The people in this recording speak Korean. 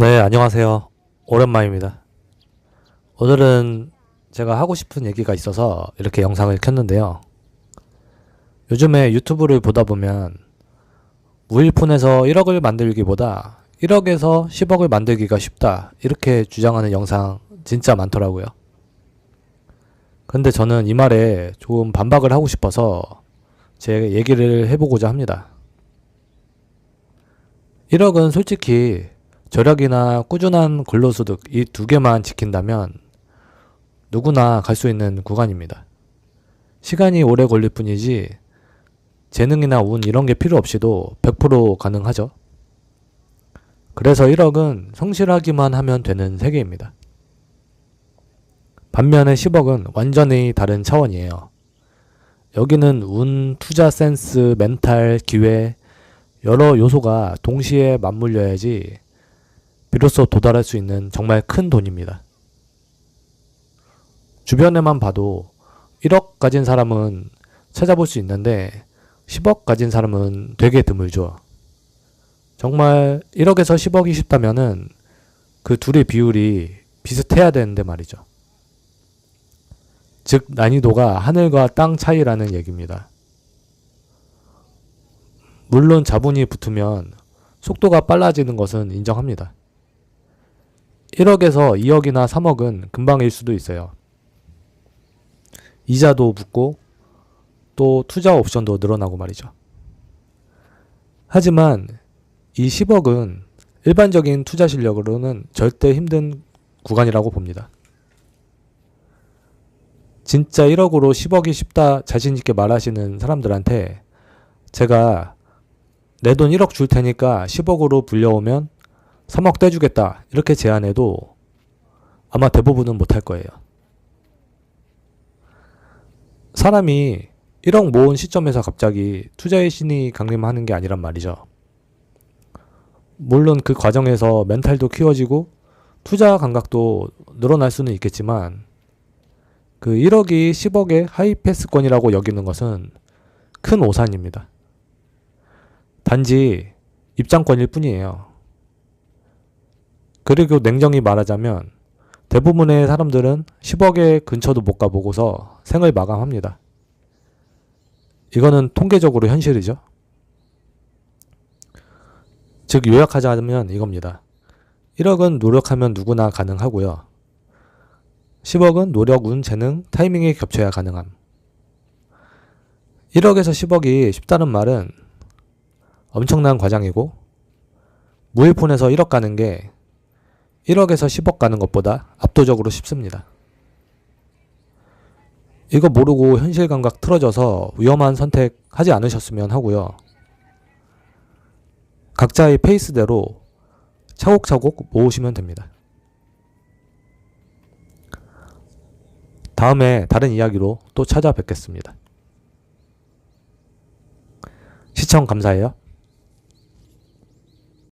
네, 안녕하세요. 오랜만입니다. 오늘은 제가 하고 싶은 얘기가 있어서 이렇게 영상을 켰는데요. 요즘에 유튜브를 보다 보면 무일푼에서 1억을 만들기보다 1억에서 10억을 만들기가 쉽다. 이렇게 주장하는 영상 진짜 많더라고요. 근데 저는 이 말에 조금 반박을 하고 싶어서 제 얘기를 해보고자 합니다. 1억은 솔직히 절약이나 꾸준한 근로소득 이 두 개만 지킨다면 누구나 갈 수 있는 구간입니다. 시간이 오래 걸릴 뿐이지 재능이나 운 이런 게 필요 없이도 100% 가능하죠. 그래서 1억은 성실하기만 하면 되는 세계입니다. 반면에 10억은 완전히 다른 차원이에요. 여기는 운, 투자 센스, 멘탈, 기회 여러 요소가 동시에 맞물려야지 비로소 도달할 수 있는 정말 큰 돈입니다. 주변에만 봐도 1억 가진 사람은 찾아볼 수 있는데 10억 가진 사람은 되게 드물죠. 정말 1억에서 10억이 쉽다면은 그 둘의 비율이 비슷해야 되는데 말이죠. 즉, 난이도가 하늘과 땅 차이라는 얘기입니다. 물론 자본이 붙으면 속도가 빨라지는 것은 인정합니다. 1억에서 2억이나 3억은 금방일 수도 있어요. 이자도 붙고 또 투자 옵션도 늘어나고 말이죠. 하지만 이 10억은 일반적인 투자 실력으로는 절대 힘든 구간이라고 봅니다. 진짜 1억으로 10억이 쉽다 자신있게 말하시는 사람들한테 제가 내 돈 1억 줄 테니까 10억으로 불려오면 3억 떼주겠다. 이렇게 제안해도 아마 대부분은 못할 거예요. 사람이 1억 모은 시점에서 갑자기 투자의 신이 강림하는 게 아니란 말이죠. 물론 그 과정에서 멘탈도 키워지고 투자 감각도 늘어날 수는 있겠지만 그 1억이 10억의 하이패스권이라고 여기는 것은 큰 오산입니다. 단지 입장권일 뿐이에요. 그리고 냉정히 말하자면 대부분의 사람들은 10억의 근처도 못 가보고서 생을 마감합니다. 이거는 통계적으로 현실이죠. 즉 요약하자면 이겁니다. 1억은 노력하면 누구나 가능하고요. 10억은 노력, 운, 재능, 타이밍이 겹쳐야 가능함. 1억에서 10억이 쉽다는 말은 엄청난 과장이고 무일푼에서 1억 가는 게 1억에서 10억 가는 것보다 압도적으로 쉽습니다. 이거 모르고 현실 감각 틀어져서 위험한 선택 하지 않으셨으면 하고요. 각자의 페이스대로 차곡차곡 모으시면 됩니다. 다음에 다른 이야기로 또 찾아뵙겠습니다. 시청 감사해요.